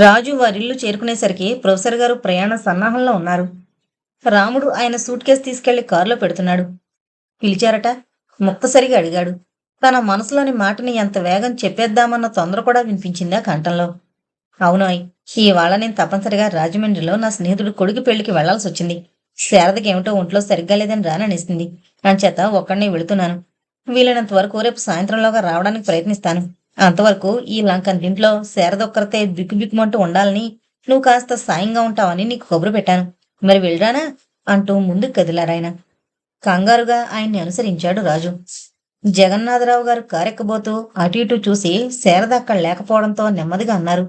రాజు వారిల్లు చేరుకునేసరికి professor గారు ప్రయాణ సన్నాహంలో ఉన్నారు. రాముడు ఆయన సూట్ కేసు తీసుకెళ్ళి కారులో పెడుతున్నాడు. పిలిచారట? ముక్తసరిగా అడిగాడు. తన మనసులోని మాటని ఎంత వేగం చెప్పేద్దామన్న తొందర కూడా వినిపించిందా కంఠంలో. అవునోయ్ ఇవాళ నేను తప్పనిసరిగా రాజమండ్రిలో నా స్నేహితుడు కొడుకు పెళ్ళికి వెళ్ళాల్సి వచ్చింది. శారదకి ఏమిటో ఒంట్లో సరిగ్గా లేదని రాననిస్తుంది అంచేత ఒక్కడినే వెళుతున్నాను. వీలైనంత వరకు రేపు సాయంత్రంలోగా రావడానికి ప్రయత్నిస్తాను. అంతవరకు ఈ లంకన్ దీంట్లో శారదొక్కరితే బిక్కుబిక్కుమంటూ ఉండాలని నువ్వు కాస్త సాయంగా ఉంటావని నీకు కబురు పెట్టాను. మరి వెళ్ళరానా? అంటూ ముందుకు కదిలారాయన. కంగారుగా ఆయన్ని అనుసరించాడు రాజు. జగన్నాథరావు గారు కారెక్కబోతూ అటు ఇటు చూసి శారద అక్కడ లేకపోవడంతో నెమ్మదిగా అన్నారు.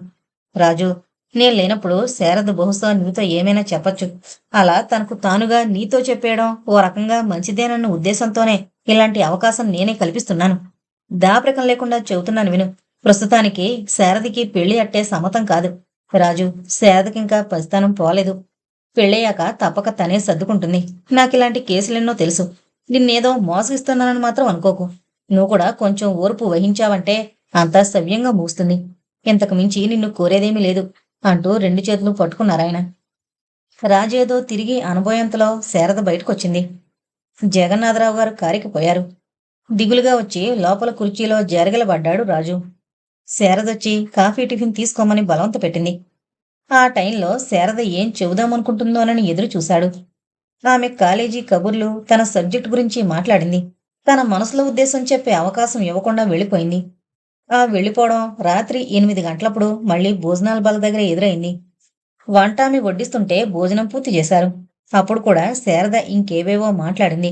రాజు నేను లేనప్పుడు శారద బహుశా నీతో ఏమైనా చెప్పచ్చు. అలా తనకు తానుగా నీతో చెప్పేయడం ఓ రకంగా మంచిదేనన్న ఉద్దేశంతోనే ఇలాంటి అవకాశం నేనే కల్పిస్తున్నాను. దాపరికం లేకుండా చెబుతున్నాను విను. ప్రస్తుతానికి శారదికి పెళ్ళి అట్టే సమతం కాదు. రాజు శారదకింకా పసితనం పోలేదు. పెళ్ళయ్యాక తప్పక తనే సర్దుకుంటుంది. నాకు ఇలాంటి కేసులెన్నో తెలుసు. నిన్నేదో మోసగిస్తున్నానని మాత్రం అనుకోకు. నువ్వు కూడా కొంచెం ఓర్పు వహించావంటే అంతా సవ్యంగా మూస్తుంది ఇంతకు మించి నిన్ను కోరేదేమీ లేదు అంటూ రెండు చేతులు పట్టుకున్నారాయన. రాజేదో తిరిగి అనుభవంతలో శారద బయటకొచ్చింది. జగన్నాథరావు గారు కారికి పోయారు. దిగులుగా వచ్చి లోపల కుర్చీలో జరగలబడ్డాడు రాజు. శారదొచ్చి కాఫీ టిఫిన్ తీసుకోమని బలవంత పెట్టింది. ఆ టైంలో శారద ఏం చెబుదామనుకుంటుందోనని ఎదురు చూశాడు. ఆమె కాలేజీ కబుర్లు తన సబ్జెక్ట్ గురించి మాట్లాడింది. తన మనసులో ఉద్దేశం చెప్పే అవకాశం ఇవ్వకుండా వెళ్ళిపోయింది. ఆ వెళ్ళిపోవడం రాత్రి ఎనిమిది గంటలప్పుడు మళ్ళీ భోజనాల బల దగ్గర ఎదురైంది. వంట ఆమె వడ్డిస్తుంటే భోజనం పూర్తి చేశారు. అప్పుడు కూడా శారద ఇంకేవేవో మాట్లాడింది.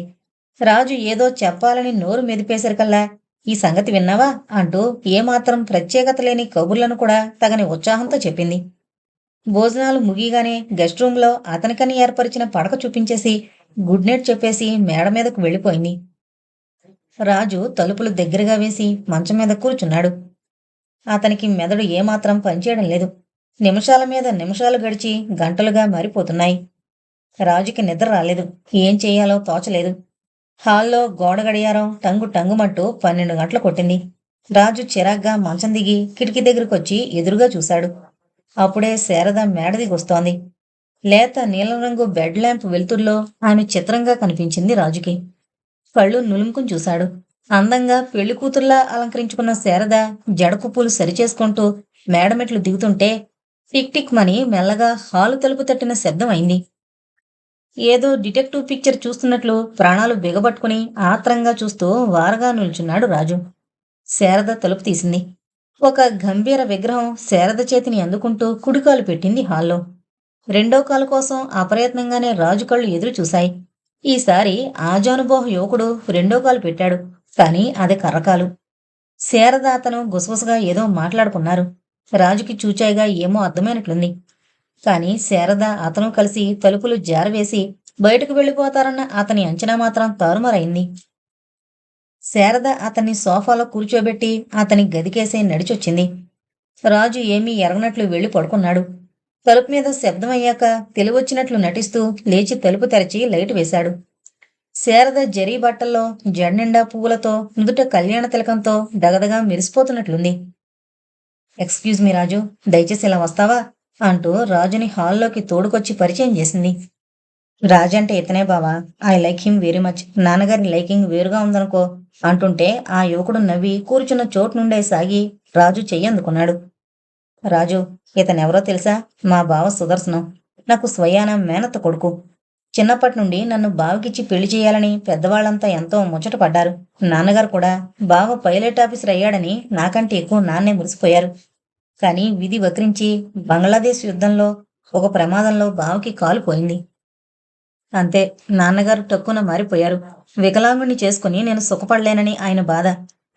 రాజు ఏదో చెప్పాలని నోరు మెదిపేసరికల్లా ఈ సంగతి విన్నావా? అంటూ ఏమాత్రం ప్రత్యేకత లేని కబుర్లను కూడా తగని ఉత్సాహంతో చెప్పింది. భోజనాలు ముగిగానే గెస్ట్ రూమ్లో అతనికని ఏర్పరిచిన పడక చూపించేసి గుడ్ నైట్ చెప్పేసి మేడ మీదకు వెళ్ళిపోయింది. రాజు తలుపులు దగ్గరగా వేసి మంచం మీద కూర్చున్నాడు. అతనికి మెదడు ఏమాత్రం పనిచేయడం లేదు. నిమిషాల మీద నిమిషాలు గడిచి గంటలుగా మారిపోతున్నాయి. రాజుకి నిద్ర రాలేదు. ఏం చేయాలో తోచలేదు. హాల్లో గోడ గడియారం టంగు టంగుమంటూ పన్నెండు గంటలు కొట్టింది. రాజు చిరాగ్గా మంచం దిగి కిటికీ దగ్గరకొచ్చి ఎదురుగా చూశాడు. అప్పుడే శారద మేడ దిగొస్తోంది లేత నీలం రంగు బెడ్ ల్యాంప్ వెలుతుర్లో ఆమె చిత్రంగా కనిపించింది రాజుకి. కళ్ళు నులుముకుని చూశాడు. అందంగా పెళ్ళి కూతుర్లా అలంకరించుకున్న శారద జడకు పూలు సరిచేసుకుంటూ మేడమెట్లు దిగుతుంటే టిక్ టిక్ మని మెల్లగా హాలు తలుపు తట్టిన శబ్దం అయింది. ఏదో డిటెక్టివ్ పిక్చర్ చూస్తున్నట్లు ప్రాణాలు బిగబట్టుకుని ఆత్రంగా చూస్తూ వారగా నిల్చున్నాడు రాజు. శారద తలుపు తీసింది. ఒక గంభీర విగ్రహం శారద చేతిని అందుకుంటూ కుడికాలు పెట్టింది హాల్లో. రెండో కాలు కోసం అప్రయత్నంగానే రాజు కళ్ళు ఎదురు చూశాయి. ఈసారి ఆజానుబోహ యువకుడు రెండో కాలు పెట్టాడు కానీ అది కర్రకాలు. శారద అతను గుసగుసగా ఏదో మాట్లాడుకున్నారు. రాజుకి చూచాయిగా ఏమో అర్థమైనట్లుంది. కాని శారద అతను కలిసి తలుపులు జారవేసి బయటకు వెళ్ళిపోతారన్న అతని అంచనా మాత్రం తారుమారైంది. శారద అతన్ని సోఫాలో కూర్చోబెట్టి అతని గదికేసే నడిచొచ్చింది. రాజు ఏమీ ఎరగనట్లు వెళ్ళి పడుకున్నాడు. తలుపు మీద శబ్దం అయ్యాక తెలివొచ్చినట్లు నటిస్తూ లేచి తలుపు తెరచి లైట్ వేశాడు. శారద జరీ బట్టల్లో జడ్నిండా పువ్వులతో నుదుట కళ్యాణ తిలకంతో దగదగా మెరిసిపోతున్నట్లుంది. ఎక్స్క్యూజ్ మీ రాజు దయచేసి ఇలా వస్తావా? అంటూ రాజుని హాల్లోకి తోడుకొచ్చి పరిచయం చేసింది. రాజంటే ఇతనే బావా. I like him very much. నాన్నగారి లైకింగ్ వేరుగా ఉందనుకో అంటుంటే ఆ యువకుడు నవ్వి కూర్చున్న చోటు నుండే సాగి రాజు చెయ్యి అందుకున్నాడు. రాజు ఇతనెవరో తెలుసా? మా బావ సుదర్శనం. నాకు స్వయాన మేనత్త కొడుకు. చిన్నప్పటి నుండి నన్ను బావకిచ్చి పెళ్ళి చేయాలని పెద్దవాళ్ళంతా ఎంతో ముచ్చట పడ్డారు. నాన్నగారు కూడా బావ పైలట్ ఆఫీసర్ అయ్యాడని నాకంటే ఎక్కువ నాన్నే మురిసిపోయారు. కానీ విధి వక్రించి బంగ్లాదేశ్ యుద్ధంలో ఒక ప్రమాదంలో బావకి కాలు పోయింది. అంతే నాన్నగారు టక్కున మారిపోయారు. వికలాంగుణ్ణి చేసుకుని నేను సుఖపడలేనని ఆయన బాధ.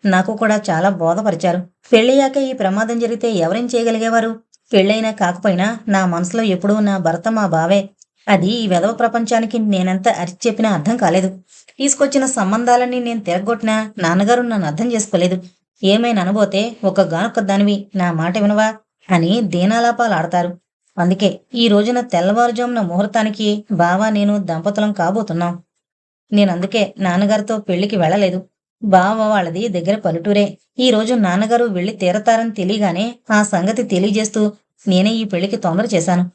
నాకు కూడా చాలా బోధపరిచారు. పెళ్ళయ్యాక ఈ ప్రమాదం జరిగితే ఎవరేం చేయగలిగేవారు? పెళ్ళైనా కాకపోయినా నా మనసులో ఎప్పుడూ నా భర్త మా బావే. అది ఈ వెధవ ప్రపంచానికి నేనెంత అరిచి చెప్పినా అర్థం కాలేదు. తీసుకొచ్చిన సంబంధాలన్నీ నేను తిరగొట్టినా నాన్నగారు నన్ను అర్థం చేసుకోలేదు. ఏమైనా అనబోతే ఒక గానొక్క దానివి నా మాట వినవా? అని దీనాలాపాలు ఆడతారు అందుకే ఈ రోజున తెల్లవారుజామున ముహూర్తానికి బావా నేను దంపతులం కాబోతున్నాం. నేనందుకే నాన్నగారితో పెళ్ళికి వెళ్ళలేదు. బావ వాళ్ళది దగ్గర పల్లెటూరే. ఈ రోజు నాన్నగారు వెళ్ళి తీరతారని తెలియగానే ఆ సంగతి తెలియజేస్తూ నేనే ఈ పెళ్ళికి తొందర చేశాను.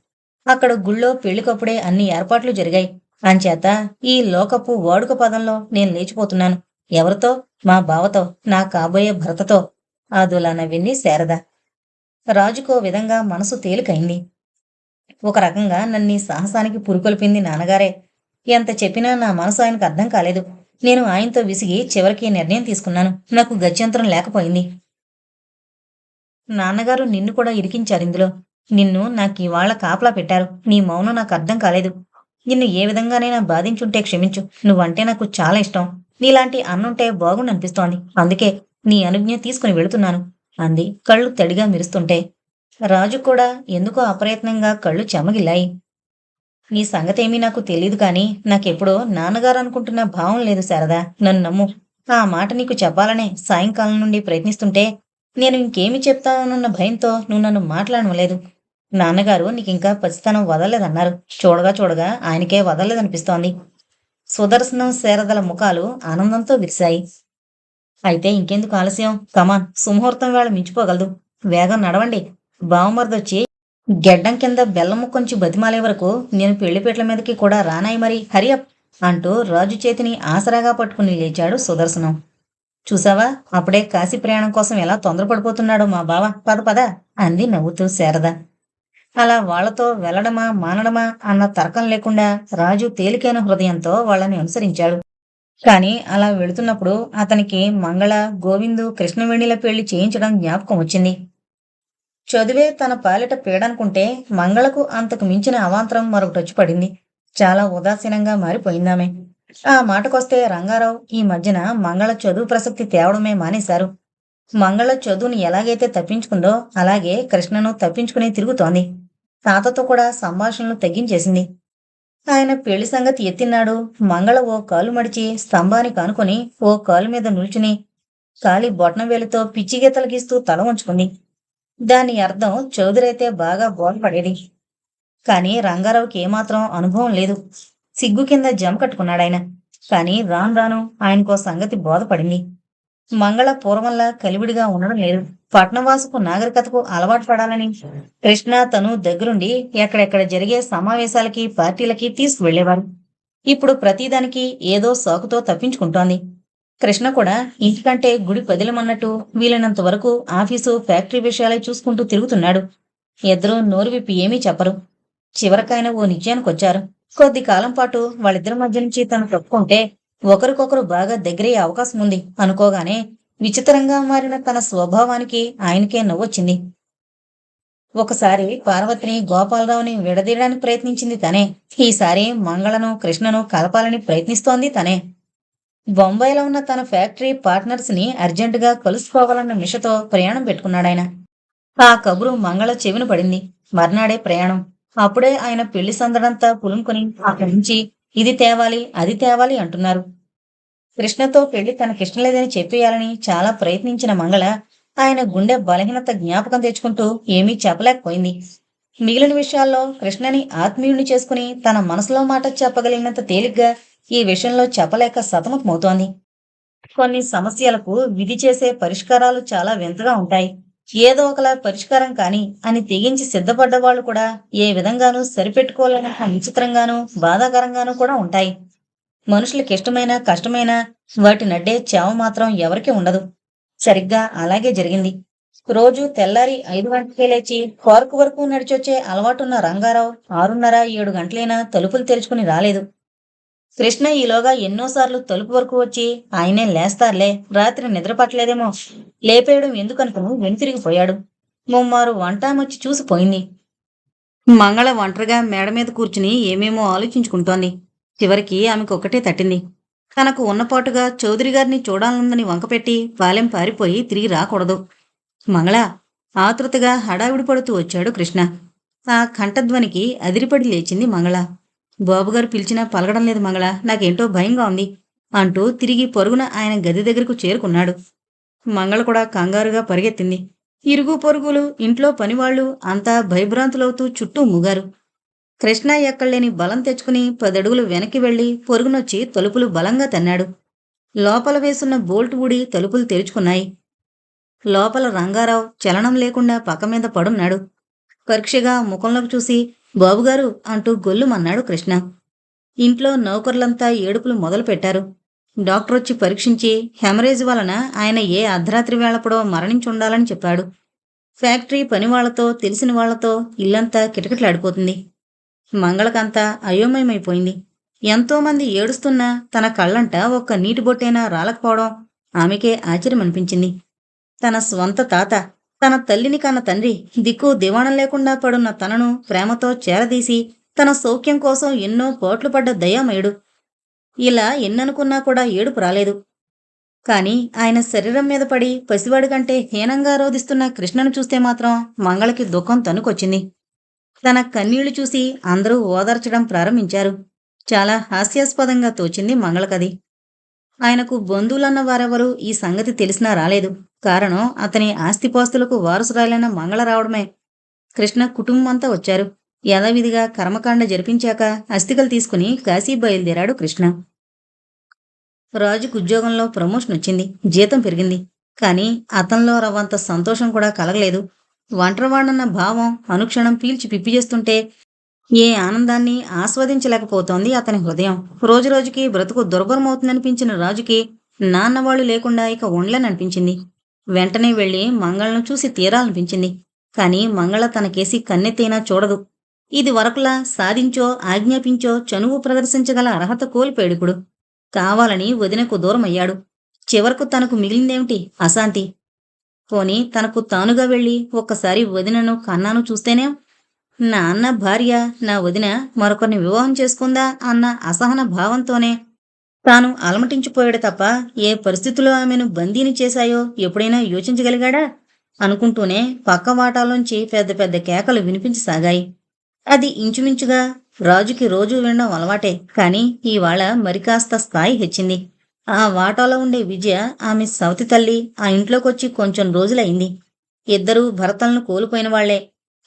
అక్కడ గుళ్ళో పెళ్ళికప్పుడే అన్ని ఏర్పాట్లు జరిగాయి. అంచేత ఈ లోకపు వాడుక పదంలో నేను లేచిపోతున్నాను. ఎవరితో? మా బావతో నా కాబోయే భర్తతో. అదులా నవ్వింది శారద. రాజుకో విధంగా మనసు తేలికైంది. ఒక రకంగా నన్ను ఈ సాహసానికి పురికొల్పింది నాన్నగారే. ఎంత చెప్పినా నా మనసు ఆయనకు అర్థం కాలేదు. నేను ఆయనతో విసిగి చివరికి నిర్ణయం తీసుకున్నాను. నాకు గత్యంతరం లేకపోయింది. నాన్నగారు నిన్ను కూడా ఇరికించారు ఇందులో. నిన్ను నాకు ఇవాళ కాపలా పెట్టారు. నీ మౌనం నాకు అర్థం కాలేదు. నిన్ను ఏ విధంగానైనా బాధించుంటే క్షమించు. నువ్వంటే నాకు చాలా ఇష్టం. నీలాంటి అన్నుంటే బాగుండనిపిస్తోంది. అందుకే నీ అనుజ్ఞ తీసుకుని వెళుతున్నాను అంది. కళ్ళు తడిగా మెరుస్తుంటే రాజు కూడా ఎందుకో అప్రయత్నంగా కళ్ళు చెమగిల్లాయి. నీ సంగతేమీ నాకు తెలియదు కానీ నాకెప్పుడో నాన్నగారు అనుకుంటున్న భావం లేదు శారదా. నన్ను నమ్ము. ఆ మాట నీకు చెప్పాలనే సాయంకాలం నుండి ప్రయత్నిస్తుంటే నేను ఇంకేమి చెప్తానన్న భయంతో నువ్వు నన్ను మాట్లాడలేదు నాన్నగారు నీకింకా పసితనం వదలలేదన్నారు. చూడగా చూడగా ఆయనకే వదలలేదనిపిస్తోంది. సుదర్శనం శారదల ముఖాలు ఆనందంతో విరిశాయి. అయితే ఇంకెందుకు ఆలస్యం? కమాన్ సుముహూర్తం వేళ మించిపోగలదు. వేగం నడవండి. బావమరదొచ్చి గెడ్డం కింద బెల్లం కొంచెం బతిమాలే వరకు నేను పెళ్ళిపేట్ల మీదకి కూడా రానాయి మరి. హరియప్ అంటూ రాజు చేతిని ఆసరాగా పట్టుకుని లేచాడు సుదర్శనం. చూసావా? అప్పుడే కాశీ ప్రయాణం కోసం ఎలా తొందరపడిపోతున్నాడో మా బావ. పద పద అంది నవ్వుతూ శారద అలా వాళ్ళతో వెళ్ళడమా మానడమా అన్న తర్కం లేకుండా రాజు తేలికైన హృదయంతో వాళ్ళని అనుసరించాడు. కాని అలా వెళుతున్నప్పుడు అతనికి మంగళ గోవిందు కృష్ణవేణిల పెళ్ళి చేయించడం జ్ఞాపకం వచ్చింది. చదువే తన పాలిట పీడనుకుంటే మంగళకు అంతకు మించిన అవాంతరం మరొకటొచ్చి పడింది. చాలా ఉదాసీనంగా మారిపోయిందామె. ఆ మాటకొస్తే రంగారావు ఈ మధ్యన మంగళ చదువు ప్రసక్తి తేవడమే మానేశారు. మంగళ చదువుని ఎలాగైతే తప్పించుకుందో అలాగే కృష్ణను తప్పించుకునే తిరుగుతోంది. తాతతో కూడా సంభాషణలు తగ్గించేసింది ఆయన పెళ్ళి సంగతి ఎత్తినాడు మంగళ ఓ కాలు మడిచి స్తంభానికి ఆనుకొని ఓ కాలు మీద నిల్చుని కాలి బొటన వేలితో పిచ్చిగీతలు గీస్తూ తల ఉంచుకుంది దాని అర్థం చౌదరైతే బాగా బోధపడేది కానీ రంగారావుకి ఏమాత్రం అనుభవం లేదు. సిగ్గు కింద జమ కట్టుకున్నాడాయన. కానీ రాను రాను ఆయనకో సంగతి బోధపడింది. మంగళ పూర్వంలా కలివిడిగా ఉండడం లేదు. పట్నవాసుకు నాగరికతకు అలవాటు పడాలని కృష్ణ తను దగ్గరుండి ఎక్కడెక్కడ జరిగే సమావేశాలకి పార్టీలకి తీసుకువెళ్ళేవారు ఇప్పుడు ప్రతిదానికి ఏదో సాకుతో తప్పించుకుంటోంది. కృష్ణ కూడా ఇంటికంటే గుడి పదిలమన్నట్టు వీలైనంత వరకు ఆఫీసు ఫ్యాక్టరీ విషయాలే చూసుకుంటూ తిరుగుతున్నాడు. ఇద్దరూ నోరు విప్పి ఏమీ చెప్పరు. చివరికైనా ఓ నిశ్చయానికొచ్చారు. కొద్ది కాలం పాటు వాళ్ళిద్దరి మధ్య నుంచి తను తప్పుకుంటే ఒకరికొకరు బాగా దగ్గరయ్యే అవకాశం ఉంది. అనుకోగానే విచిత్రంగా మారిన తన స్వభావానికి ఆయనకే నవ్వొచ్చింది. ఒకసారి పార్వతిని గోపాలరావుని విడదీయడానికి ప్రయత్నించింది తనే. ఈసారి మంగళను కృష్ణను కలపాలని ప్రయత్నిస్తోంది తనే. బొంబాయిలో ఉన్న తన ఫ్యాక్టరీ పార్ట్నర్స్ని అర్జెంటుగా కలుసుకోవాలన్న మిషతో ప్రయాణం పెట్టుకున్నాడాయన ఆ కబురు మంగళ చెవిన పడింది. మర్నాడే ప్రయాణం. అప్పుడే ఆయన పెళ్ళి సందడంతా పులుముకొని అక్కడి నుంచి ఇది తేవాలి అది తేవాలి అంటున్నారు. కృష్ణతో పెళ్ళి తనకిష్టం లేదని చెప్పేయాలని చాలా ప్రయత్నించిన మంగళ ఆయన గుండె బలహీనత జ్ఞాపకం తెచ్చుకుంటూ ఏమీ చెప్పలేకపోయింది. మిగిలిన విషయాల్లో కృష్ణని ఆత్మీయుణ్ణి చేసుకుని తన మనసులో మాట చెప్పగలిగినంత తేలిగ్గా ఈ విషయంలో చెప్పలేక సతమతమవుతోంది. కొన్ని సమస్యలకు విధి చేసే పరిష్కారాలు చాలా వింతగా ఉంటాయి. ఏదో ఒకలా పరిష్కారం కాని అని తెగించి సిద్ధపడ్డ వాళ్ళు కూడా ఏ విధంగానూ సరిపెట్టుకోలేనంత విచిత్రంగానూ బాధాకరంగానూ కూడా ఉంటాయి. మనుషులకి ఇష్టమైన కష్టమైన వాటి నడ్డే చావ మాత్రం ఎవరికి ఉండదు. సరిగ్గా అలాగే జరిగింది. రోజు తెల్లారి ఐదు గంటలకే లేచి పార్కు వరకు నడిచొచ్చే అలవాటున్న రంగారావు ఆరున్నర ఏడు గంటలైనా తలుపులు తెరుచుకుని రాలేదు. కృష్ణ ఈలోగా ఎన్నోసార్లు తలుపు వరకు వచ్చి ఆయనే లేస్తారులే రాత్రి నిద్ర పట్టలేదేమో. లేపేయడం ఎందుకనుకుని వెనుతిరిగిపోయాడు ముమ్మారు వంటామొచ్చి చూసిపోయింది మంగళ ఒంటరిగా మేడ మీద కూర్చుని ఏమేమో ఆలోచించుకుంటోంది. చివరికి ఆమెకు ఒకటే తట్టింది. తనకు ఉన్నపాటుగా చౌదరి గారిని చూడాలనుందని వంకపెట్టి పాలెం పారిపోయి తిరిగి రాకూడదు. మంగళ ఆతృతగా హడావిడి పడుతూ వచ్చాడు కృష్ణ. ఆ కంఠధ్వనికి అదిరిపడి లేచింది మంగళ. బాబుగారు పిలిచినా పలకడం లేదు మంగళ. నాకేంటో భయంగా ఉంది. అంటూ తిరిగి పొరుగున ఆయన గది దగ్గరకు చేరుకున్నాడు. మంగళ కూడా కంగారుగా పరిగెత్తింది. ఇరుగు పొరుగులు ఇంట్లో పనివాళ్ళు అంతా భయభ్రాంతులవుతూ చుట్టూ మూగారు. కృష్ణ ఎక్కడలేని బలం తెచ్చుకుని పదడుగులు వెనక్కి వెళ్ళి పొరుగునొచ్చి తలుపులు బలంగా తన్నాడు. లోపల వేసున్న బోల్ట్ ఊడి తలుపులు తెరుచుకున్నాయి. లోపల రంగారావు చలనం లేకుండా పక్క మీద పడున్నాడు. పరీక్షగా ముఖంలోకి చూసి బాబుగారు అంటూ గొల్లుమన్నాడు కృష్ణ. ఇంట్లో నౌకర్లంతా ఏడుపులు మొదలుపెట్టారు. డాక్టర్ వచ్చి పరీక్షించి హెమరేజ్ వలన ఆయన ఏ అర్ధరాత్రి వేళప్పుడో మరణించుండాలని చెప్పాడు. ఫ్యాక్టరీ పని వాళ్ళతో తెలిసిన వాళ్ళతో ఇల్లంతా కిటకిటలాడిపోతుంది. మంగళకంతా అయోమయమైపోయింది. ఎంతోమంది ఏడుస్తున్నా తన కళ్ళంట ఒక్క నీటి బొట్టైనా రాలకపోవడం ఆమెకే ఆశ్చర్యమనిపించింది. తన స్వంత తాత తన తల్లిని కన్న తండ్రి దిక్కు దివాణం లేకుండా పడున్న తనను ప్రేమతో చేరదీసి తన సౌఖ్యం కోసం ఎన్నో పోట్లు పడ్డ దయామయుడు. ఇలా ఎన్ననుకున్నా కూడా ఏడుపు రాలేదు. కాని ఆయన శరీరం మీద పడి పసివాడి కంటే హీనంగా రోధిస్తున్న కృష్ణను చూస్తే మాత్రం మంగళకి దుఃఖం తనుకొచ్చింది. తన కన్నీళ్ళు చూసి అందరూ ఓదార్చడం ప్రారంభించారు. చాలా హాస్యాస్పదంగా తోచింది మంగళకది ఆయనకు బంధువులన్న వారెవరు ఈ సంగతి తెలిసినా రాలేదు. కారణం అతని ఆస్తిపాస్తులకు వారసురాలైన మంగళ రావడమే. కృష్ణ కుటుంబమంతా వచ్చారు. యథావిధిగా కర్మకాండ జరిపించాక అస్థికలు తీసుకుని కాశీ బయలుదేరాడు కృష్ణ. రాజుకు ఉద్యోగంలో ప్రమోషన్ వచ్చింది. జీతం పెరిగింది. కానీ అతనిలో రవ్వంత సంతోషం కూడా కలగలేదు. ఒంటరివాడన్న భావం అనుక్షణం పీల్చి పిప్పి చేస్తుంటే ఏ ఆనందాన్ని ఆస్వాదించలేకపోతోంది అతని హృదయం. రోజురోజుకి బ్రతుకు దుర్భరమవుతుందనిపించిన రాజుకి నాన్నవాళ్ళు లేకుండా ఇక ఉండలేననిపించింది. వెంటనే వెళ్ళి మంగళను చూసి తీరాలనిపించింది. కాని మంగళ తనకేసి కన్నెత్తైనా చూడదు. ఇది వరకులా సాధించో ఆజ్ఞాపించో చనువు ప్రదర్శించగల అర్హత కోల్పోయాడుకుడు. కావాలని వదినకు దూరమయ్యాడు. చివరకు తనకు మిగిలిందేమిటి? అశాంతి. పోని తనకు తానుగా వెళ్ళి ఒక్కసారి వదినను కన్నాను చూస్తేనే నా అన్న భార్య నా వదిన మరొకరిని వివాహం చేసుకుందా అన్న అసహన భావంతోనే తాను అలమటించిపోయాడు తప్ప ఏ పరిస్థితుల్లో ఆమెను బందీని చేశాయో ఎప్పుడైనా యోచించగలిగాడా? అనుకుంటూనే పక్క వాటాలోంచి పెద్ద పెద్ద కేకలు వినిపించసాగాయి. అది ఇంచుమించుగా రాజుకి రోజు వినడం అలవాటే కాని ఇవాళ మరికాస్త స్థాయి హెచ్చింది. ఆ వాటాలో ఉండే విజయ ఆమె సవతి తల్లి ఆ ఇంట్లోకొచ్చి కొంచెం రోజులైంది ఇద్దరూ భర్తలను కోల్పోయిన వాళ్ళే.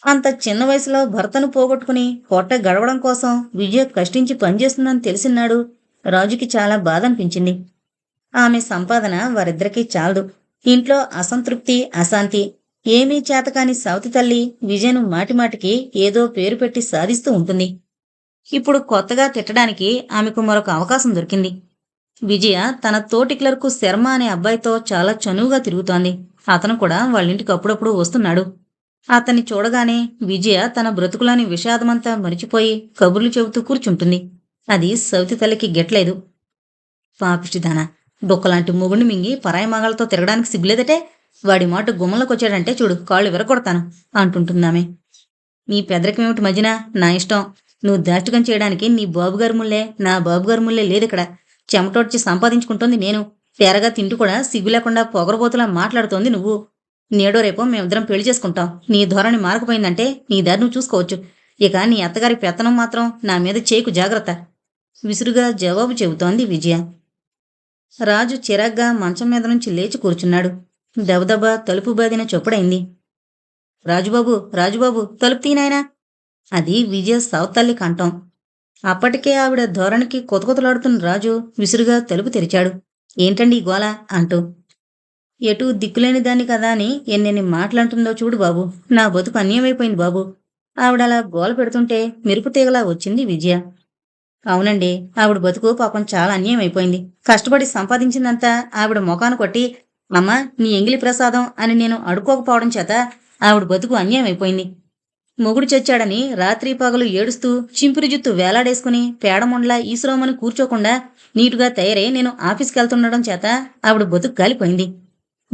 అంత చిన్న వయసులో భర్తను పోగొట్టుకుని కోట గడవడం కోసం విజయ కష్టించి పనిచేస్తుందని తెలిసినాడు రాజుకి చాలా బాధ అనిపించింది ఆమె సంపాదన వారిద్దరికీ చాలదు. ఇంట్లో అసంతృప్తి అశాంతి. ఏమీ చేతకాని సవతి తల్లి విజయను మాటిమాటికి ఏదో పేరు పెట్టి సాధిస్తూ ఉంటుంది. ఇప్పుడు కొత్తగా తిట్టడానికి ఆమెకు మరొక అవకాశం దొరికింది. విజయ తన తోటి క్లర్కు శర్మ అనే అబ్బాయితో చాలా చనువుగా తిరుగుతోంది. అతను కూడా వాళ్ళింటికి అప్పుడప్పుడు వస్తున్నాడు. అతన్ని చూడగానే విజయ తన బ్రతుకులని విషాదమంతా మరిచిపోయి కబుర్లు చెబుతూ కూర్చుంటుంది. అది సవితి తల్లికి గెట్లేదు. పాపిష్టిదాన డొక్కలాంటి మొగుడిని మింగి పరాయి మగాలతో తిరగడానికి సిగ్గులేదటే? వాడి మాట గుమ్మంలోకి వచ్చాడంటే చూడు కాళ్ళు విరగొడతాను అంటుంటుందామె. నీ పెదరికమేమిటి మధ్యన నా ఇష్టం. నువ్వు దాష్టికం చేయడానికి నీ బాబుగారు ముల్లే నా బాబుగారు ముల్లే లేదిక్కడ. చెమటోడ్చి సంపాదించుకుంటోంది నేను. తేరగా తింటూ కూడా సిగ్గు లేకుండా పొగరబోతులా మాట్లాడుతోంది నువ్వు. నేడో రేపో మేమిద్దరం పెళ్ళి చేసుకుంటాం. నీ ధోరణి మారకపోయిందంటే నీ దారి నువ్వు చూసుకోవచ్చు. ఇక నీ అత్తగారి పెత్తనం మాత్రం నా మీద చేకు జాగ్రత్త. విసురుగా జవాబు చెబుతోంది విజయ. రాజు చిరాగ్గా మంచం మీద నుంచి లేచి కూర్చున్నాడు. దబదబా తలుపు బాదిన చొప్పుడైంది. రాజుబాబు రాజుబాబు తలుపు తీనాయనా అది విజయ సవతల్లి కంఠం. అప్పటికే ఆవిడ ధోరణికి కొతకొతలాడుతున్న రాజు విసురుగా తలుపు తెరిచాడు. ఏంటండి గోల అంటూ ఎటు దిక్కులేని దాన్ని కదా అని ఎన్నెన్ని మాట్లాడుతుందో చూడు బాబు. నా బతుకు అన్యమైపోయింది బాబు. ఆవిడలా గోల పెడుతుంటే మెరుపు తీగలా వచ్చింది విజయ. అవునండి ఆవిడ బతుకు పాపం చాలా అన్యాయం అయిపోయింది కష్టపడి సంపాదించిందంతా ఆవిడ ముఖాను కొట్టి అమ్మా నీ ఎంగిలి ప్రసాదం అని నేను అడుకోకపోవడం చేత ఆవిడ బతుకు అన్యాయం అయిపోయింది మొగుడు చచ్చాడని రాత్రి పగలు ఏడుస్తూ చింపిరి జుత్తు వేలాడేసుకుని పేడముండ్లా ఈశ్వరమని కూర్చోకుండా నీటుగా తయారై నేను ఆఫీస్కి వెళ్తుండడం చేత ఆవిడ బతుకు కాలిపోయింది.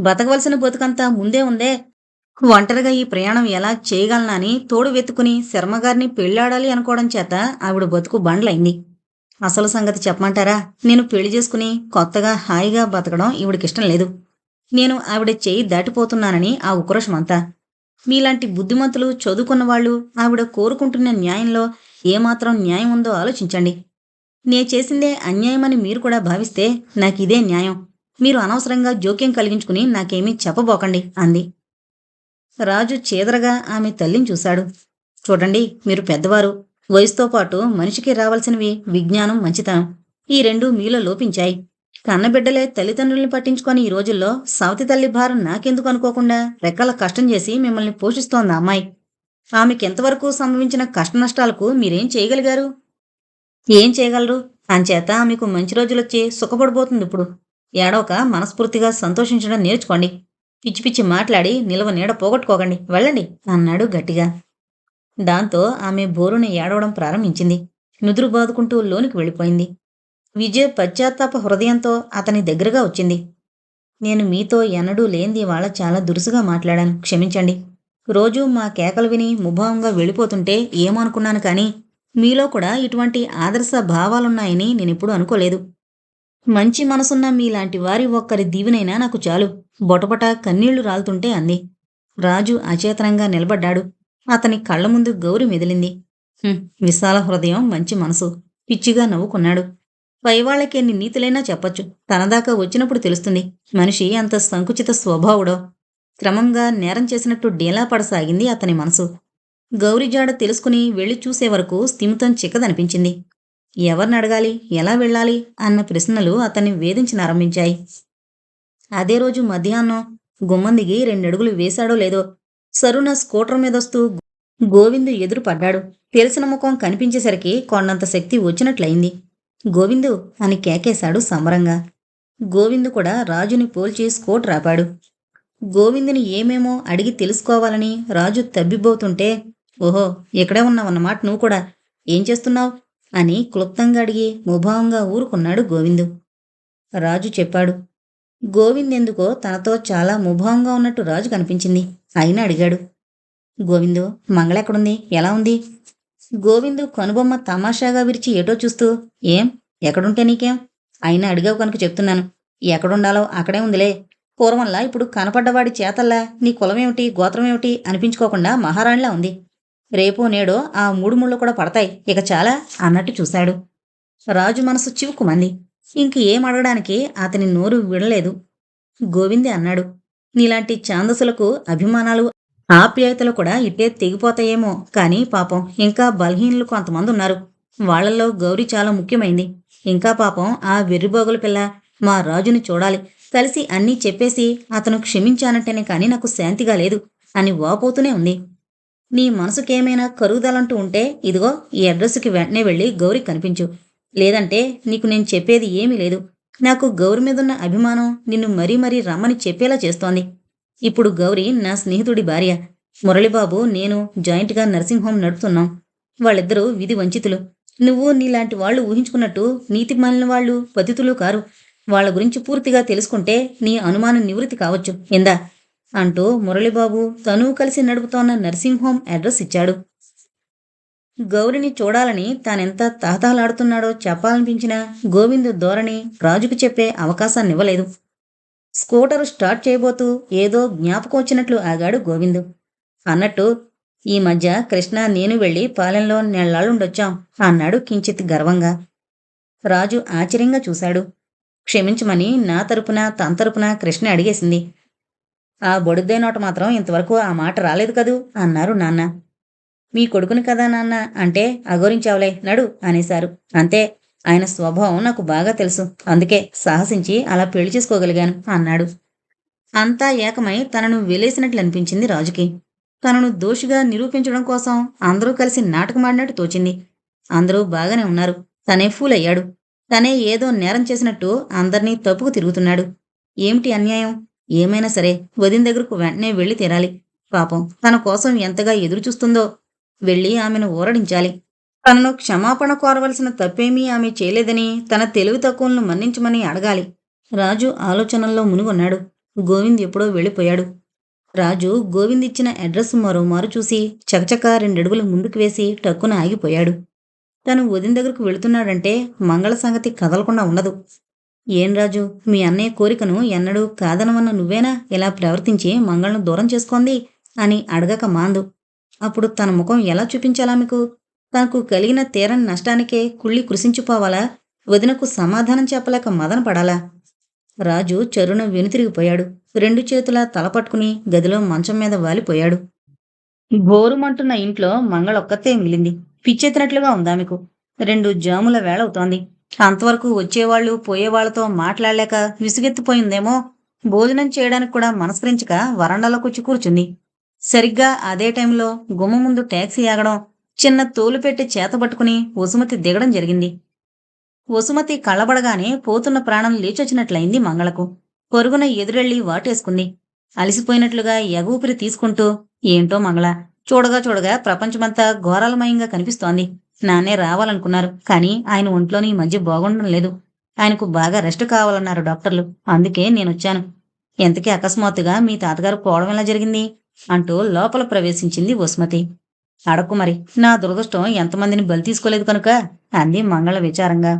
బతకవలసిన బతుకంతా ముందే ఉందే. ఒంటరిగా ఈ ప్రయాణం ఎలా చేయగలనా అని తోడు వెతుకుని శర్మగారిని పెళ్ళాడాలి అనుకోవడం చేత ఆవిడ బతుకు బండ్లైంది అసలు సంగతి చెప్పమంటారా? నేను పెళ్ళి చేసుకుని కొత్తగా హాయిగా బతకడం ఈవిడికిష్టం లేదు. నేను ఆవిడ చేయి దాటిపోతున్నానని ఆ ఉక్రోషమంతా మీలాంటి బుద్ధిమంతులు చదువుకున్న వాళ్ళు ఆవిడ కోరుకుంటున్న న్యాయంలో ఏమాత్రం న్యాయం ఉందో ఆలోచించండి. నే చేసిందే అన్యాయమని మీరు కూడా భావిస్తే నాకిదే న్యాయం. మీరు అనవసరంగా జోక్యం కలిగించుకుని నాకేమీ చెప్పబోకండి అంది. రాజు చేదరగా ఆమె తల్లిని చూశాడు. చూడండి మీరు పెద్దవారు. వయసుతో పాటు మనిషికి రావాల్సినవి విజ్ఞానం మంచితనం. ఈ రెండు మీలో లోపించాయి. కన్నబిడ్డలే తల్లిదండ్రుల్ని పట్టించుకొని ఈ రోజుల్లో సవతి తల్లి భారం నాకెందుకు అనుకోకుండా రెక్కల కష్టం చేసి మిమ్మల్ని పోషిస్తోంది అమ్మాయి. ఆమెకెంతవరకు సంభవించిన కష్టనష్టాలకు మీరేం చేయగలిగారు? ఏం చేయగలరు? అంచేత ఆమెకు మంచి రోజులొచ్చి సుఖపడిపోతుంది ఇప్పుడు. ఏడవక మనస్ఫూర్తిగా సంతోషించడం నేర్చుకోండి. పిచ్చి పిచ్చి మాట్లాడి నిలవ నీడ పోగొట్టుకోకండి. వెళ్ళండి అన్నాడు గట్టిగా. దాంతో ఆమె బోరును ఏడవడం ప్రారంభించింది. నుదురు బాదుకుంటూ లోనికి వెళ్ళిపోయింది. విజయ్ పశ్చాత్తాప హృదయంతో అతని దగ్గరగా వచ్చింది. నేను మీతో ఎన్నడూ లేనిది వాళ్ళ చాలా దురుసుగా మాట్లాడాను. క్షమించండి. రోజూ మా కేకలు విని ముభావంగా వెళ్ళిపోతుంటే ఏమనుకున్నాను కానీ మీలో కూడా ఇటువంటి ఆదర్శ భావాలున్నాయని నేనెప్పుడూ అనుకోలేదు. మంచి మనసున్న మీలాంటి వారి ఒక్కరి దీవెనైనా నాకు చాలు. బొటబొట కన్నీళ్ళు రాలుతుంటే అంది. రాజు అచేతనంగా నిలబడ్డాడు. అతని కళ్ళ ముందు గౌరి మెదిలింది. విశాల హృదయం మంచి మనసు. పిచ్చిగా నవ్వుకున్నాడు. పైవాళ్ళకి ఎన్ని నీతులైనా చెప్పొచ్చు. తనదాకా వచ్చినప్పుడు తెలుస్తుంది. మనిషి అంత సంకుచిత స్వభావుడో. క్రమంగా నేరం చేసినట్టు డీలా పడసాగింది అతని మనసు. గౌరి జాడ తెలుసుకుని వెళ్ళి చూసే వరకు స్థిమితం చిక్కదనిపించింది. ఎవరిని అడగాలి ఎలా వెళ్ళాలి? అన్న ప్రశ్నలు అతన్ని వేధించనారంభించాయి అదే రోజు మధ్యాహ్నం గుమ్మం దిగి రెండడుగులు వేశాడో లేదో సరున స్కూటర్ మీదొస్తూ గోవిందు ఎదురు పడ్డాడు తెలిసిన ముఖం కనిపించేసరికి కొండంత శక్తి వచ్చినట్లయింది. గోవిందు అని కేకేశాడు సంబరంగా. గోవిందు కూడా రాజుని పోల్చి స్కూటర్ ఆపాడు. గోవిందుని ఏమేమో అడిగి తెలుసుకోవాలని రాజు తబ్బిబోతుంటే ఓహో ఇక్కడే ఉన్నావన్నమాట నువ్వు కూడా. ఏం చేస్తున్నావు? అని క్లుప్తంగా అడిగి ముభావంగా ఊరుకున్నాడు గోవిందు. రాజు చెప్పాడు గోవింద్ ఎందుకో తనతో చాలా ముభావంగా ఉన్నట్టు రాజు కనిపించింది అయినా అడిగాడు. గోవిందు మంగళెక్కడుంది? ఎలా ఉంది? గోవిందు కనుబొమ్మ తమాషాగా విరిచి ఏటో చూస్తూ ఏం? ఎక్కడుంటే నీకేం? అయినా అడిగావు కనుక చెప్తున్నాను. ఎక్కడుండాలో అక్కడే ఉందిలే. పూర్వంలా ఇప్పుడు కనపడ్డవాడి చేతల్లా నీ కులమేమిటి గోత్రమేమిటి అనిపించుకోకుండా మహారాణిలా ఉంది. రేపో నేడో ఆ మూడు ముళ్ళు కూడా పడతాయి. ఇక చాలా అన్నట్టు చూశాడు. రాజు మనసు చివుకుమంది ఇంక ఏం అడగడానికి అతని నోరు విడలేదు గోవిందే అన్నాడు. నీలాంటి ఛాందసులకు అభిమానాలు ఆప్యాయతలు కూడా ఇట్టే తెగిపోతాయేమో. కానీ పాపం ఇంకా బలహీనులు కొంతమంది ఉన్నారు. వాళ్ళల్లో గౌరీ చాలా ముఖ్యమైంది. ఇంకా పాపం ఆ వెర్రిబోగుల పిల్ల మా రాజుని చూడాలి. కలిసి అన్నీ చెప్పేసి అతను క్షమించానంటేనే కానీ నాకు శాంతిగా లేదు అని వాపోతూనే ఉంది. నీ మనసుకేమైనా కరుగుదలంటూ ఉంటే ఇదిగో ఈ అడ్రస్కి వెంటనే వెళ్ళి గౌరి కనిపించు. లేదంటే నీకు నేను చెప్పేది ఏమీ లేదు. నాకు గౌరి మీదున్న అభిమానం నిన్ను మరీ మరీ రమ్మని చెప్పేలా చేస్తోంది. ఇప్పుడు గౌరి నా స్నేహితుడి భార్య. మురళిబాబు నేను జాయింట్గా నర్సింగ్ హోం నడుపుతున్నాం. వాళ్ళిద్దరూ విధి వంచితులు. నువ్వు నీలాంటి వాళ్ళు ఊహించుకున్నట్టు నీతి మాలిన వాళ్ళు పతితులు కారు. వాళ్ళ గురించి పూర్తిగా తెలుసుకుంటే నీ అనుమానం నివృత్తి కావచ్చు. ఎందా అంటూ మురళిబాబు తను కలిసి నడుపుతోన్న నర్సింగ్ హోమ్ అడ్రస్ ఇచ్చాడు. గౌరిని చూడాలని తానెంత తహతహలాడుతున్నాడో చెప్పాలనిపించిన గోవిందు ధోరణి రాజుకు చెప్పే అవకాశాన్నివ్వలేదు. స్కూటరు స్టార్ట్ చేయబోతూ ఏదో జ్ఞాపకం వచ్చినట్లు ఆగాడు గోవిందు. అన్నట్టు ఈ మధ్య కృష్ణ నేను వెళ్ళి పాలెంలో నెళ్ళాళ్ళుండొచ్చాం అన్నాడు కించిత్ గర్వంగా. రాజు ఆశ్చర్యంగా చూశాడు. క్షమించమని నా తరపున తన తరపున కృష్ణ అడిగేసింది. ఆ బొడుద్దే నోట మాత్రం ఇంతవరకు ఆ మాట రాలేదు కదూ? అన్నారు నాన్న. మీ కొడుకుని కదా నాన్న? అంటే అగౌరించావులే నడు అనేశారు. అంతే ఆయన స్వభావం నాకు బాగా తెలుసు. అందుకే సాహసించి అలా పెళ్ళి చేసుకోగలిగాను అన్నాడు. అంతా ఏకమై తనను వెలేసినట్లు అనిపించింది రాజుకి. తనను దోషిగా నిరూపించడం కోసం అందరూ కలిసి నాటకమాడినట్టు తోచింది. అందరూ బాగానే ఉన్నారు. తనే ఫూల్ అయ్యాడు తనే ఏదో నేరం చేసినట్టు అందర్నీ తప్పుకు తిరుగుతున్నాడు. ఏమిటి అన్యాయం? ఏమైనా సరే వదిన దగ్గరకు వెంటనే వెళ్ళి తీరాలి. పాపం తన కోసం ఎంతగా ఎదురుచూస్తుందో వెళ్ళి ఆమెను ఊరడించాలి. తనను క్షమాపణ కోరవలసిన తప్పేమీ ఆమె చేయలేదని తన తెలివి తక్కువలను మన్నించమని అడగాలి. రాజు ఆలోచనల్లో మునుగొన్నాడు. గోవింద్ ఎప్పుడో వెళ్ళిపోయాడు. రాజు గోవింద్ ఇచ్చిన అడ్రస్ మరోమారు చూసి చకచక రెండడుగులు ముందుకు వేసి టక్కున ఆగిపోయాడు. తను వదిన దగ్గరకు వెళుతున్నాడంటే మంగళ సంగతి కదలకుండా ఉండదు. ఏం రాజు? మీ అన్నయ్య కోరికను ఎన్నడూ కాదనవన్న నువ్వేనా? ఇలా ప్రవర్తించి మంగళను దూరం చేసుకుంది? అని అడగక మాందు. అప్పుడు తన ముఖం ఎలా చూపించాలా మీకు? తనకు కలిగిన తీరని నష్టానికే కుళ్ళి కృషించిపోవాలా వదినకు సమాధానం చెప్పలేక మదన పడాలా? రాజు చరుణ వెనుతిరిగిపోయాడు. రెండు చేతుల తల పట్టుకుని గదిలో మంచం మీద వాలిపోయాడు. బోరుమంటున్న ఇంట్లో మంగళొక్కతే మిగిలింది. పిచ్చెత్తినట్లుగా ఉందామెకు రెండు జాముల వేళవుతోంది అంతవరకు వచ్చేవాళ్ళు పోయేవాళ్ళతో మాట్లాడలేక విసుగెత్తిపోయిందేమో. భోజనం చేయడానికి కూడా మనస్కరించక వరండాలోకొచ్చి కూర్చుంది. సరిగ్గా అదే టైంలో గుమ్మ ముందు ట్యాక్సీ ఆగడం చిన్న తోలు పెట్టి చేత పట్టుకుని వసుమతి దిగడం జరిగింది. వసుమతి కళ్ళబడగానే పోతున్న ప్రాణం లేచొచ్చినట్లయింది మంగళకు. పొరుగున ఎదురెళ్ళి వాటేసుకుంది. అలసిపోయినట్లుగా ఎగూపిరి తీసుకుంటూ ఏంటో మంగళ చూడగా చూడగా ప్రపంచమంతా ఘోరాలమయంగా కనిపిస్తోంది. నాన్నే రావాలనుకున్నారు. కానీ ఆయన ఒంట్లోని ఈ మధ్య బాగుండడం లేదు. ఆయనకు బాగా రెస్ట్ కావాలన్నారు డాక్టర్లు. అందుకే నేనొచ్చాను. ఎంతకీ అకస్మాత్తుగా మీ తాతగారు పోవడం ఎలా జరిగింది? అంటూ లోపల ప్రవేశించింది వసుమతి అడక్కు మరి నా దురదృష్టం ఎంతమందిని బలి తీసుకోలేదు కనుక? అంది మంగళ విచారంగా.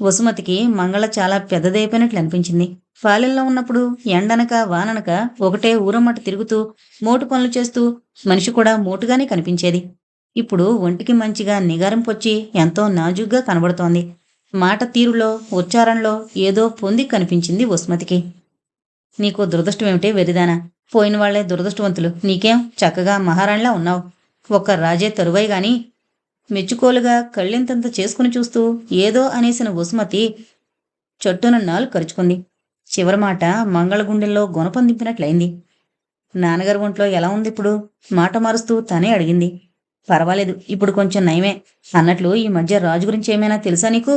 వసుమతికి మంగళ చాలా పెద్దదైపోయినట్లు అనిపించింది. ఫాలెల్లో ఉన్నప్పుడు ఎండనక వాననక ఒకటే ఊరమ్మట తిరుగుతూ మోటు పనులు చేస్తూ మనిషి కూడా మోటుగానే కనిపించేది. ఇప్పుడు ఒంటికి మంచిగా నిగారింపొచ్చి ఎంతో నాజుగ్గా కనబడుతోంది. మాట తీరులో ఉచ్చారణలో ఏదో పొంది కనిపించింది వసుమతికి నీకు దురదృష్టమేమిటే వెరిదానా? పోయిన వాళ్ళే దురదృష్టవంతులు. నీకేం చక్కగా మహారాణిలా ఉన్నావు. ఒక్క రాజే తరువై గాని మెచ్చుకోలుగా కళ్ళెంతంత చేసుకుని చూస్తూ ఏదో అనేసిన వసుమతి చట్టున నాలు కరుచుకుంది. చివరి మాట మంగళగుండెల్లో గుణపం దింపినట్లయింది నాన్నగారి ఒంట్లో ఎలా ఉంది ఇప్పుడు మాట మారుస్తూ తనే అడిగింది. పర్వాలేదు ఇప్పుడు కొంచెం నయమే. అన్నట్లు ఈ మధ్య రాజు గురించి ఏమైనా తెలుసా నీకు?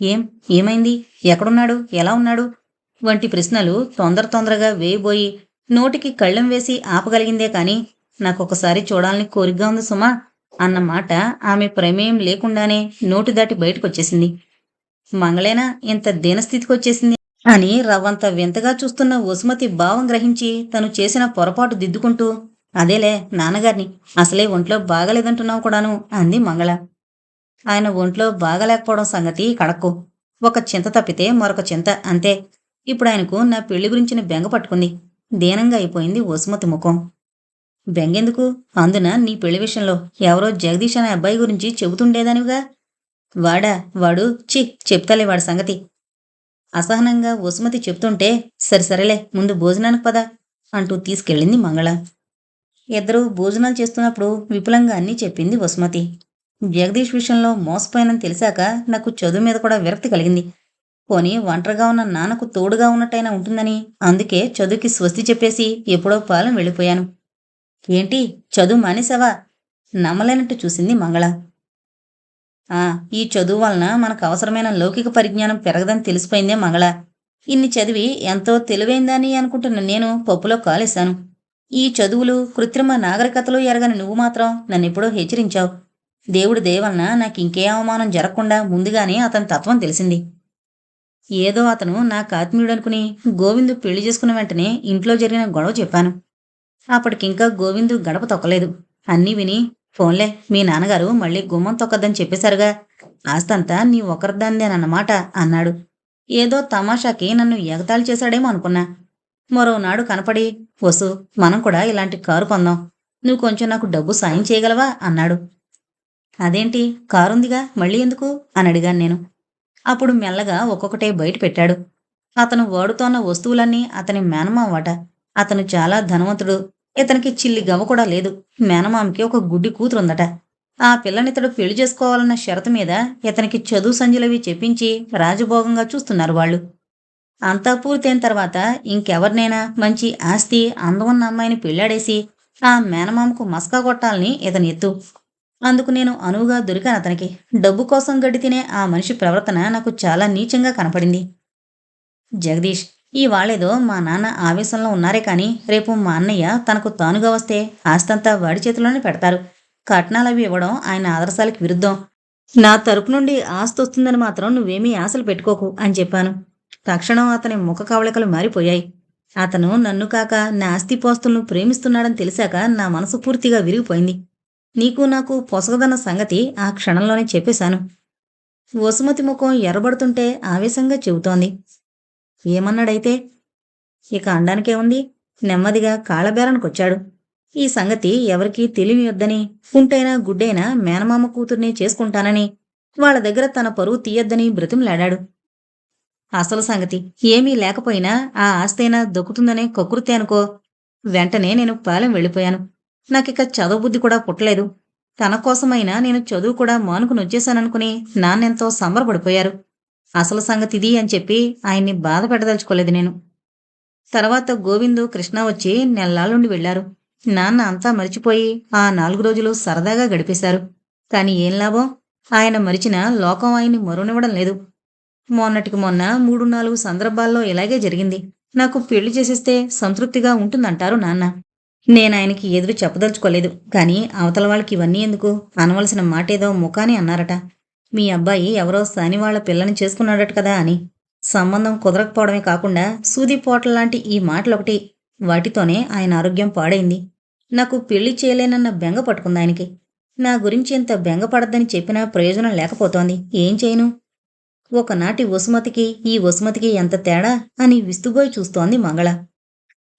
ఏం? ఏమైంది? ఎక్కడున్నాడు? ఎలా ఉన్నాడు? వంటి ప్రశ్నలు తొందర తొందరగా వేయబోయి నోటికి కళ్ళెం వేసి ఆపగలిగిందే కాని నాకొకసారి చూడాలని కోరికగా ఉంది సుమా. అన్న మాట ఆమె ప్రమేయం లేకుండానే నోటి దాటి బయటకొచ్చేసింది. మంగళేనా ఇంత దీనస్థితికి వచ్చేసింది? అని రవ్వంత వింతగా చూస్తున్న వసుమతి భావం గ్రహించి తను చేసిన పొరపాటు దిద్దుకుంటూ అదేలే నాన్నగారిని. అసలే ఒంట్లో బాగలేదంటున్నావు కూడాను అంది మంగళ. ఆయన ఒంట్లో బాగలేకపోవడం సంగతి కడక్కు. ఒక చింత తప్పితే మరొక చింత అంతే. ఇప్పుడు ఆయనకు నా పెళ్ళి గురించిన బెంగ పట్టుకుంది. దీనంగా అయిపోయింది వసుమతి ముఖం. బెంగెందుకు? అందున నీ పెళ్ళి విషయంలో ఎవరో జగదీష్ అనే అబ్బాయి గురించి చెబుతుండేదానివిగా? వాడా వాడు? చి చెప్తాలే వాడి సంగతి. అసహనంగా వసుమతి చెప్తుంటే సరే సరేలే ముందు భోజనానికి పద అంటూ తీసుకెళ్ళింది మంగళ. ఇద్దరూ భోజనాలు చేస్తున్నప్పుడు విపులంగా అన్నీ చెప్పింది వసుమతి. జగదీష్ విషయంలో మోసపోయినని తెలిసాక నాకు చదువు మీద కూడా విరక్తి కలిగింది. పోనీ ఒంటరిగా ఉన్న నాన్నకు తోడుగా ఉన్నట్టయినా ఉంటుందని అందుకే చదువుకి స్వస్తి చెప్పేసి ఎప్పుడో పాలన వెళ్ళిపోయాను. ఏంటి చదువు మానేసావా నమ్మలేనట్టు చూసింది మంగళ. ఆ ఈ చదువు వలన మనకు అవసరమైన లౌకిక పరిజ్ఞానం పెరగదని తెలిసిపోయిందే మంగళ. ఇన్ని చదివి ఎంతో తెలివైందని అనుకుంటున్న నేను పప్పులో కాలేశాను. ఈ చదువులు కృత్రిమ నాగరికతలు ఎరగని నువ్వు మాత్రం నన్నెప్పుడో హెచ్చరించావు. దేవుడి దేవలన నాకు ఇంకే అవమానం జరగకుండా ముందుగానే అతని తత్వం తెలిసింది. ఏదో అతను నాకు ఆత్మీయుడనుకుని గోవిందు పెళ్ళి చేసుకున్న వెంటనే ఇంట్లో జరిగిన గొడవ చెప్పాను. అప్పటికింకా గోవిందు గడప తొక్కలేదు. అన్నీ విని ఫోన్లే మీ నాన్నగారు మళ్ళీ గుమ్మం తొక్కద్దని చెప్పేశారుగా. ఆస్తంతా నీ ఒకరిదాందేనన్నమాట అన్నాడు. ఏదో తమాషాకి నన్ను ఎగతాళి చేశాడేమో అనుకున్నా. మరోనాడు కనపడి వసు మనం కూడా ఇలాంటి కారు కొందాం. నువ్వు కొంచెం నాకు డబ్బు సాయం చేయగలవా? అన్నాడు. అదేంటి? కారుందిగా? మళ్ళీ ఎందుకు? అని అడిగాను నేను. అప్పుడు మెల్లగా ఒక్కొక్కటే బయట పెట్టాడు. అతను వాడుతోన్న వస్తువులన్నీ అతని మేనమావట. అతను చాలా ధనవంతుడు. ఇతనికి చిల్లి గవ్వ కూడా లేదు. మేనమామకి ఒక గుడ్డి కూతురుందట. ఆ పిల్లనితడు పెళ్ళి చేసుకోవాలన్న షరతు మీద ఇతనికి చదువు సంజలవి చెప్పించి రాజభోగంగా చూస్తున్నారు వాళ్ళు. అంతా పూర్తయిన తర్వాత ఇంకెవరినైనా మంచి ఆస్తి అందమున్న అమ్మాయిని పెళ్ళాడేసి ఆ మేనమామకు మస్కా కొట్టాలని ఇతని ఎత్తు. అందుకు నేను అనువుగా దొరికాను అతనికి. డబ్బు కోసం గడ్డి తినే ఆ మనిషి ప్రవర్తన నాకు చాలా నీచంగా కనపడింది. జగదీష్ ఈ వాళ్ళేదో మా నాన్న ఆవేశంలో ఉన్నారే కానీ రేపు మా అన్నయ్య తనకు తానుగా వస్తే ఆస్తంతా వాడి చేతిలోనే పెడతారు. కట్నాలు అవి ఇవ్వడం ఆయన ఆదర్శాలకు విరుద్ధం. నా తరపు నుండి ఆస్తి వస్తుందని మాత్రం నువ్వేమీ ఆశలు పెట్టుకోకు అని చెప్పాను. తక్షణం అతని ముఖ కవళికలు మారిపోయాయి. అతను నన్ను కాక నా ఆస్తిపోస్తులను ప్రేమిస్తున్నాడని తెలిసాక నా మనసు పూర్తిగా విరిగిపోయింది. నీకు నాకు పొసగదన్న సంగతి ఆ క్షణంలోనే చెప్పేశాను. వసుమతి ముఖం ఎర్రబడుతుంటే ఆవేశంగా చెబుతోంది. ఏమన్నాడైతే? ఇక అండానికే ఉంది. నెమ్మదిగా కాళ్ళబేరానికొచ్చాడు. ఈ సంగతి ఎవరికీ తెలియనియొద్దని కుంటైనా గుడ్డైనా మేనమామ కూతుర్ని చేసుకుంటానని వాళ్ళ దగ్గర తన పరువు తీయొద్దని బ్రతిమలాడాడు. అసలు సంగతి ఏమీ లేకపోయినా ఆ ఆస్తైనా దొక్కుతుందనే కకృతి అనుకో. వెంటనే నేను పాలెం వెళ్ళిపోయాను. నాకిక చదువు బుద్ధి కూడా పుట్టలేదు. తన కోసమైనా నేను చదువు కూడా మానుకుని వచ్చేశాననుకుని నాన్నెంతో సంబరపడిపోయారు. అసలు సంగతి ఇది అని చెప్పి ఆయన్ని బాధ పెట్టదలుచుకోలేదు నేను. తర్వాత గోవిందు కృష్ణ వచ్చి నెల్లాళ్ళుండి వెళ్ళారు నాన్న అంతా మరిచిపోయి ఆ నాలుగు రోజులు సరదాగా గడిపేశారు. కాని ఏం లాభం? ఆయన మరిచిన లోకం ఆయన్ని మరునివ్వడం లేదు. మొన్నటికి మొన్న మూడు నాలుగు సందర్భాల్లో ఇలాగే జరిగింది. నాకు పెళ్ళి చేసేస్తే సంతృప్తిగా ఉంటుందంటారు నాన్న. నేనాయనకి ఎదురు చెప్పదలుచుకోలేదు. కానీ అవతల వాళ్ళకి ఇవన్నీ ఎందుకు? అనవలసిన మాటేదో ముఖాని అన్నారట. మీ అబ్బాయి ఎవరో సాని వాళ్ళ పిల్లని చేసుకున్నాడట కదా అని. సంబంధం కుదరకపోవడమే కాకుండా సూది లాంటి ఈ మాటలొకటి వాటితోనే ఆయన ఆరోగ్యం పాడైంది. నాకు పెళ్ళి చేయలేనన్న బెంగ పట్టుకుంది ఆయనకి. నా గురించి ఇంత బెంగ పడద్దని చెప్పినా ప్రయోజనం లేకపోతోంది. ఏం చేయను? ఒకనాటి వసుమతికి ఈ వసుమతికి ఎంత తేడా? అని విస్తుబోయి చూస్తోంది మంగళ.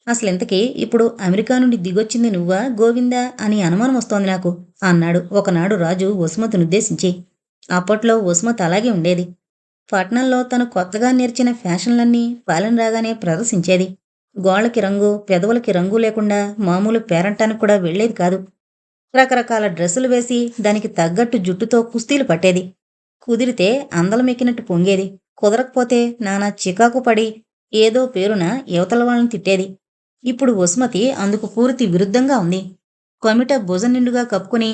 అసలింతకీ ఇప్పుడు అమెరికా నుండి దిగొచ్చింది నువ్వా గోవిందా అని అనుమానం వస్తోంది నాకు అన్నాడు ఒకనాడు రాజు వసుమతినుద్దేశించి. అప్పట్లో వసుమతి అలాగే ఉండేది. పట్నంలో తను కొత్తగా నేర్చిన ఫ్యాషన్లన్నీ పాలన రాగానే ప్రదర్శించేది. గోళ్ళకి రంగు పెదవులకి రంగు లేకుండా మామూలు పేరంటానికి కూడా వెళ్ళేది కాదు. రకరకాల డ్రెస్సులు వేసి దానికి తగ్గట్టు జుట్టుతో కుస్తీలు పట్టేది. కుదిరితే అందలమెక్కినట్టు పొంగేది. కుదరకపోతే నానా చికాకు పడి ఏదో పేరున యువతల వాళ్ళని తిట్టేది. ఇప్పుడు వసుమతి అందుకు పూర్తి విరుద్ధంగా ఉంది. కొమిట భుజం నిండుగా కప్పుకుని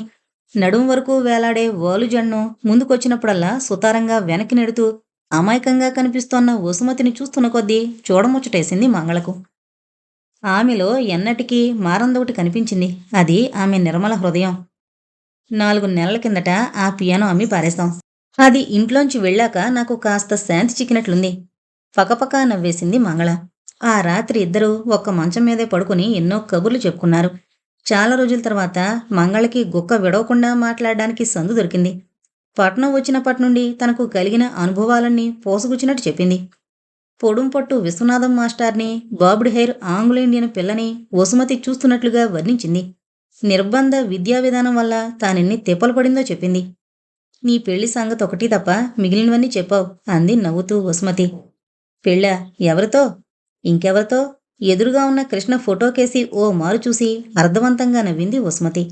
నడుం వరకు వేలాడే వాలుజన్ను ముందుకొచ్చినప్పుడల్లా సుతారంగా వెనక్కి నెడుతూ అమాయకంగా కనిపిస్తోన్న వసుమతిని చూస్తున్న కొద్దీ చూడముచ్చటేసింది మంగళకు. ఆమెలో ఎన్నటికీ మారందొకటి కనిపించింది. అది ఆమె నిర్మల హృదయం. నాలుగు నెలల కిందట ఆ పియానో అమ్మి పారేస్తాం అది ఇంట్లోంచి వెళ్ళాక నాకు కాస్త శాంతి చిక్కినట్లుంది. పకపకా నవ్వేసింది మంగళ. ఆ రాత్రి ఇద్దరూ ఒక్క మంచం మీదే పడుకుని ఎన్నో కబుర్లు చెప్పుకున్నారు. చాలా రోజుల తర్వాత మంగళకి గుక్క విడవకుండా మాట్లాడడానికి సందు దొరికింది. పట్నం వచ్చినప్పటి నుండి తనకు కలిగిన అనుభవాలన్నీ పోసుగుచ్చినట్టు చెప్పింది. పొడుంపట్టు విశ్వనాథం మాస్టార్ని బాబుడ్ హెయిర్ ఆంగ్లో ఇండియన్ పిల్లని వసుమతి చూస్తున్నట్లుగా వర్ణించింది. నిర్బంధ విద్యా విధానం వల్ల తానెన్ని తిప్పలు పడిందో చెప్పింది. నీ పెళ్ళి సంగతి ఒకటి తప్ప మిగిలినవన్నీ చెప్పావు అంది నవ్వుతూ వసుమతి. పెళ్ళా ఎవరితో? ఇంకెవరితో? ఎదురుగా ఉన్న కృష్ణ ఫోటోకేసి ఓ మారు చూసి అర్థవంతంగా నవ్వింది వసుమతి.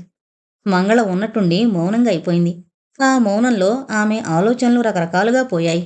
మంగళ ఉన్నట్టుండి మౌనంగా అయిపోయింది. ఆ మౌనంలో ఆమె ఆలోచనలు రకరకాలుగా పోయాయి.